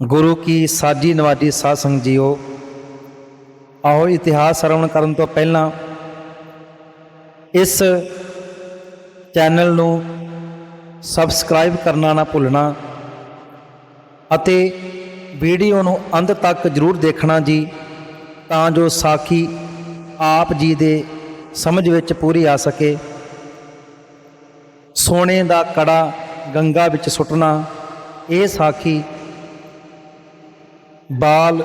ਗੁਰੂ ਕੀ ਸਾਜੀ ਨਵਾਜੀ ਸਾਧ ਸੰਗਤ ਜੀਓ, ਆਓ ਇਤਿਹਾਸ ਸਰਵਣ ਕਰਨ ਤੋਂ ਪਹਿਲਾਂ ਇਸ ਚੈਨਲ ਨੂੰ ਸਬਸਕ੍ਰਾਈਬ ਕਰਨਾ ਨਾ ਭੁੱਲਣਾ ਅਤੇ ਵੀਡੀਓ ਨੂੰ ਅੰਤ ਤੱਕ ਜ਼ਰੂਰ ਦੇਖਣਾ ਜੀ, ਤਾਂ ਜੋ ਸਾਖੀ ਆਪ ਜੀ ਦੇ ਸਮਝ ਵਿੱਚ ਪੂਰੀ ਆ ਸਕੇ। ਸੋਨੇ ਦਾ ਕੜਾ ਗੰਗਾ ਵਿੱਚ ਸੁੱਟਣਾ, ਇਹ ਸਾਖੀ ਬਾਲ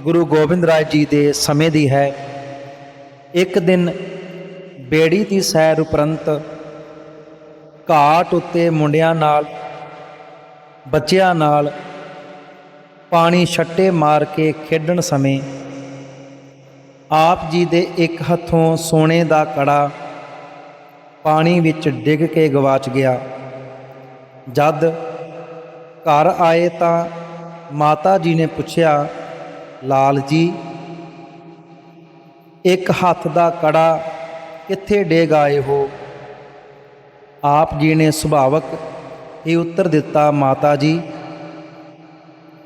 ਗੁਰੂ ਗੋਬਿੰਦ ਰਾਏ ਜੀ ਦੇ ਸਮੇਂ ਦੀ ਹੈ। ਇੱਕ ਦਿਨ ਬੇੜੀ ਦੀ ਸੈਰ ਉਪਰੰਤ ਘਾਟ ਉੱਤੇ ਮੁੰਡਿਆਂ ਨਾਲ, ਬੱਚਿਆਂ ਨਾਲ ਪਾਣੀ ਛੱਟੇ ਮਾਰ ਕੇ ਖੇਡਣ ਸਮੇਂ ਆਪ ਜੀ ਦੇ ਇੱਕ ਹੱਥੋਂ ਸੋਨੇ ਦਾ ਕੜਾ ਪਾਣੀ ਵਿੱਚ ਡਿੱਗ ਕੇ ਗਵਾਚ ਗਿਆ। ਜਦ ਘਰ ਆਏ ਤਾਂ ਮਾਤਾ ਜੀ ਨੇ ਪੁੱਛਿਆ, ਲਾਲ ਜੀ, ਇੱਕ ਹੱਥ ਦਾ ਕੜਾ ਕਿੱਥੇ ਡੇਗ ਆਏ ਹੋ? ਆਪ ਜੀ ਨੇ ਸੁਭਾਵਕ ਇਹ ਉੱਤਰ ਦਿੱਤਾ, ਮਾਤਾ ਜੀ,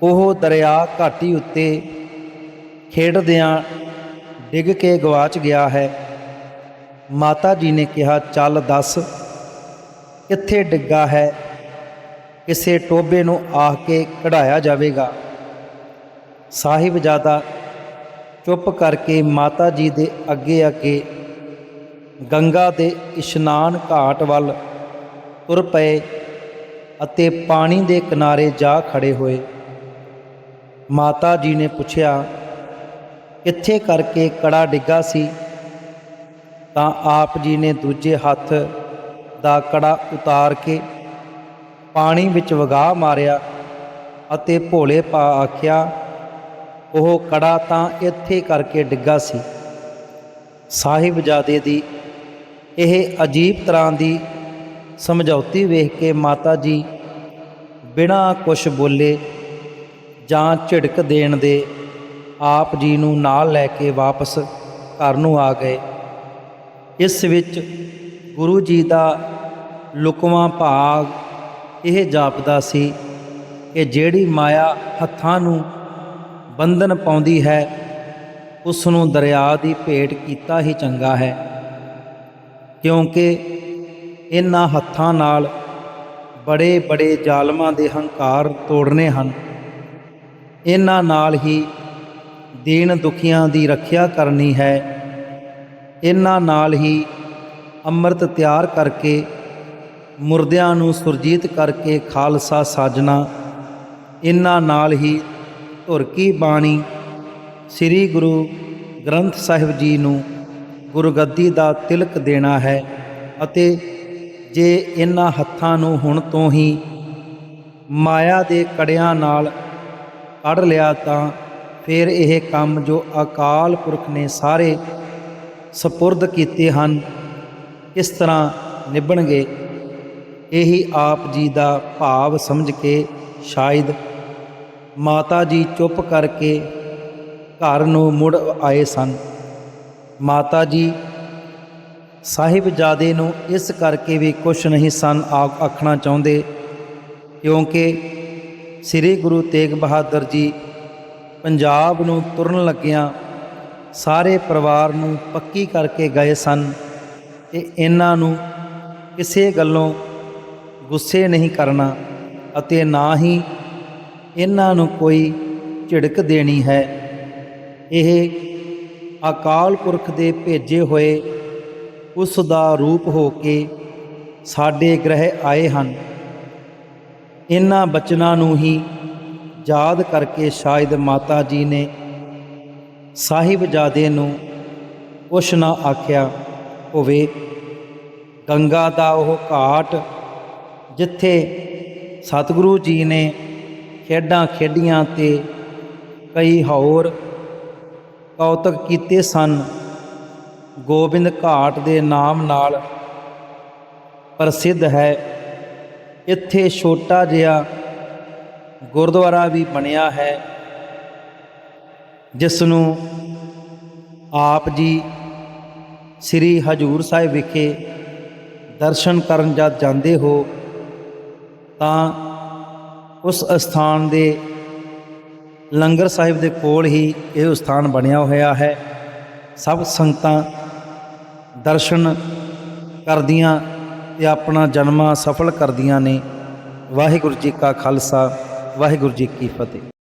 ਉਹ ਦਰਿਆ ਘਾਟੀ ਉੱਤੇ ਖੇਡਦਿਆਂ ਡਿੱਗ ਕੇ ਗਵਾਚ ਗਿਆ ਹੈ। ਮਾਤਾ ਜੀ ਨੇ ਕਿਹਾ, ਚੱਲ ਦੱਸ, ਕਿੱਥੇ ਡਿੱਗਾ ਹੈ? ਕਿਸੇ ਟੋਬੇ ਨੂੰ ਆਹ ਕੇ ਕਢਾਇਆ ਜਾਵੇਗਾ। ਸਾਹਿਬਜ਼ਾਦਾ ਚੁੱਪ ਕਰਕੇ ਮਾਤਾ ਜੀ ਦੇ ਅੱਗੇ ਅੱਗੇ ਗੰਗਾ ਦੇ ਇਸ਼ਨਾਨ ਘਾਟ ਵੱਲ ਤੁਰ ਪਏ ਅਤੇ ਪਾਣੀ ਦੇ ਕਿਨਾਰੇ ਜਾ ਖੜੇ ਹੋਏ। ਮਾਤਾ ਜੀ ਨੇ ਪੁੱਛਿਆ, ਕਿੱਥੇ ਕਰਕੇ ਕੜਾ ਡਿੱਗਾ ਸੀ? ਤਾਂ ਆਪ ਜੀ ਨੇ ਦੂਜੇ ਹੱਥ ਦਾ ਕੜਾ ਉਤਾਰ ਕੇ ਪਾਣੀ ਵਿੱਚ ਵਗਾ ਮਾਰਿਆ ਅਤੇ ਭੋਲੇ ਪਾ ਆਖਿਆ, ਉਹ ਕੜਾ ਤਾਂ ਇੱਥੇ ਕਰਕੇ ਡਿੱਗਾ ਸੀ। ਸਾਹਿਬਜ਼ਾਦੇ ਦੀ ਇਹ ਅਜੀਬ ਤਰ੍ਹਾਂ ਦੀ ਸਮਝੌਤੀ ਵੇਖ ਕੇ ਮਾਤਾ ਜੀ ਬਿਨਾਂ ਕੁਛ ਬੋਲੇ ਜਾਂ ਝਿੜਕ ਦੇਣ ਦੇ ਆਪ ਜੀ ਨੂੰ ਨਾਲ ਲੈ ਕੇ ਵਾਪਸ ਘਰ ਨੂੰ ਆ ਗਏ। ਇਸ ਵਿੱਚ ਗੁਰੂ ਜੀ ਦਾ ਲੁਕਵਾਂ ਭਾਗ ਇਹ ਜਾਪਦਾ ਸੀ ਕਿ ਜਿਹੜੀ ਮਾਇਆ ਹੱਥਾਂ ਨੂੰ ਬੰਧਨ ਪਾਉਂਦੀ ਹੈ ਉਸ ਨੂੰ ਦਰਿਆ ਦੀ ਭੇਟ ਕੀਤਾ ਹੀ ਚੰਗਾ ਹੈ। ਕਿਉਂਕਿ ਇਹਨਾਂ ਹੱਥਾਂ ਨਾਲ ਬੜੇ ਬੜੇ ਜ਼ਾਲਮਾਂ ਦੇ ਹੰਕਾਰ ਤੋੜਨੇ ਹਨ। ਇਹਨਾਂ ਨਾਲ ਹੀ ਦੀਨ ਦੁਖੀਆਂ ਦੀ ਰੱਖਿਆ ਕਰਨੀ ਹੈ। ਇਹਨਾਂ ਨਾਲ ਹੀ ਅੰਮ੍ਰਿਤ ਤਿਆਰ ਕਰਕੇ ਮੁਰਦਿਆਂ ਨੂੰ ਸੁਰਜੀਤ ਕਰਕੇ ਖਾਲਸਾ ਸਾਜਣਾ ਇਹਨਾਂ ਨਾਲ ਹੀ ਧੁਰ ਕੀ ਬਾਣੀ, ਸ੍ਰੀ ਗੁਰੂ ਗ੍ਰੰਥ ਸਾਹਿਬ ਜੀ ਨੂੰ ਗੁਰਗੱਦੀ ਦਾ ਤਿਲਕ ਦੇਣਾ ਹੈ ਅਤੇ ਜੇ ਇਹਨਾਂ ਹੱਥਾਂ ਨੂੰ ਹੁਣ ਤੋਂ ਹੀ ਮਾਇਆ ਦੇ ਕੜਿਆਂ ਨਾਲ ਕੱਢ ਲਿਆ ਤਾਂ ਫਿਰ ਇਹ ਕੰਮ ਜੋ ਅਕਾਲ ਪੁਰਖ ਨੇ ਸਾਰੇ ਸਪੁਰਦ ਕੀਤੇ ਹਨ, ਇਸ ਤਰ੍ਹਾਂ ਨਿਭਣਗੇ। ਇਹੀ ਆਪ ਜੀ ਦਾ ਭਾਵ ਸਮਝ ਕੇ ਸ਼ਾਇਦ ਮਾਤਾ ਜੀ ਚੁੱਪ ਕਰਕੇ ਘਰ ਨੂੰ ਮੁੜ ਆਏ ਸਨ। ਮਾਤਾ ਜੀ ਸਾਹਿਬਜ਼ਾਦੇ ਨੂੰ ਇਸ ਕਰਕੇ ਵੀ ਕੁਛ ਨਹੀਂ ਸਨ ਆਖਣਾ ਚਾਹੁੰਦੇ, ਕਿਉਂਕਿ ਸ੍ਰੀ ਗੁਰੂ ਤੇਗ ਬਹਾਦਰ ਜੀ ਪੰਜਾਬ ਨੂੰ ਤੁਰਨ ਲੱਗਿਆਂ ਸਾਰੇ ਪਰਿਵਾਰ ਨੂੰ ਪੱਕੀ ਕਰਕੇ ਗਏ ਸਨ ਤੇ ਇਹਨਾਂ ਨੂੰ ਕਿਸੇ ਗੱਲੋਂ ਗੁੱਸੇ ਨਹੀਂ ਕਰਨਾ ਅਤੇ ਨਾ ਹੀ ਇਹਨਾਂ ਨੂੰ ਕੋਈ ਝਿੜਕ ਦੇਣੀ ਹੈ। ਇਹ ਅਕਾਲ ਪੁਰਖ ਦੇ ਭੇਜੇ ਹੋਏ ਉਸ ਦਾ ਰੂਪ ਹੋ ਕੇ ਸਾਡੇ ਗ੍ਰਹਿ ਆਏ ਹਨ। ਇਹਨਾਂ ਬਚਨਾਂ ਨੂੰ ਹੀ ਯਾਦ ਕਰਕੇ ਸ਼ਾਇਦ ਮਾਤਾ ਜੀ ਨੇ ਸਾਹਿਬਜ਼ਾਦੇ ਨੂੰ ਕੁਛ ਨਾ ਆਖਿਆ ਹੋਵੇ। ਗੰਗਾ ਦਾ ਉਹ ਘਾਟ ਜਿੱਥੇ ਸਤਿਗੁਰੂ ਜੀ ਨੇ ਖੇਡਾਂ ਖੇਡੀਆਂ ਤੇ ਕਈ ਹੋਰ ਕੌਤਕ ਕੀਤੇ ਸਨ। ਗੋਬਿੰਦ ਘਾਟ ਦੇ ਨਾਮ ਨਾਲ ਪ੍ਰਸਿੱਧ ਹੈ। ਇੱਥੇ ਛੋਟਾ ਜਿਹਾ ਗੁਰਦੁਆਰਾ ਵੀ ਬਣਿਆ ਹੈ ਜਿਸ ਨੂੰ ਆਪ ਜੀ ਸ੍ਰੀ ਹਜੂਰ ਸਾਹਿਬ ਵਿਖੇ ਦਰਸ਼ਨ ਕਰਨ ਜਦ ਜਾਂਦੇ ਹੋ ਤਾਂ ਉਸ ਅਸਥਾਨ ਦੇ ਲੰਗਰ ਸਾਹਿਬ ਦੇ ਕੋਲ ਹੀ ਇਹ ਸਥਾਨ ਬਣਿਆ ਹੋਇਆ ਹੈ। ਸਭ ਸੰਗਤਾਂ ਦਰਸ਼ਨ ਕਰਦੀਆਂ ਤੇ ਆਪਣਾ ਜਨਮਾ ਸਫਲ ਕਰਦੀਆਂ ਨੇ। ਵਾਹਿਗੁਰੂ ਜੀ ਕਾ ਖਾਲਸਾ, ਵਾਹਿਗੁਰੂ ਜੀ ਕੀ ਫਤਿਹ।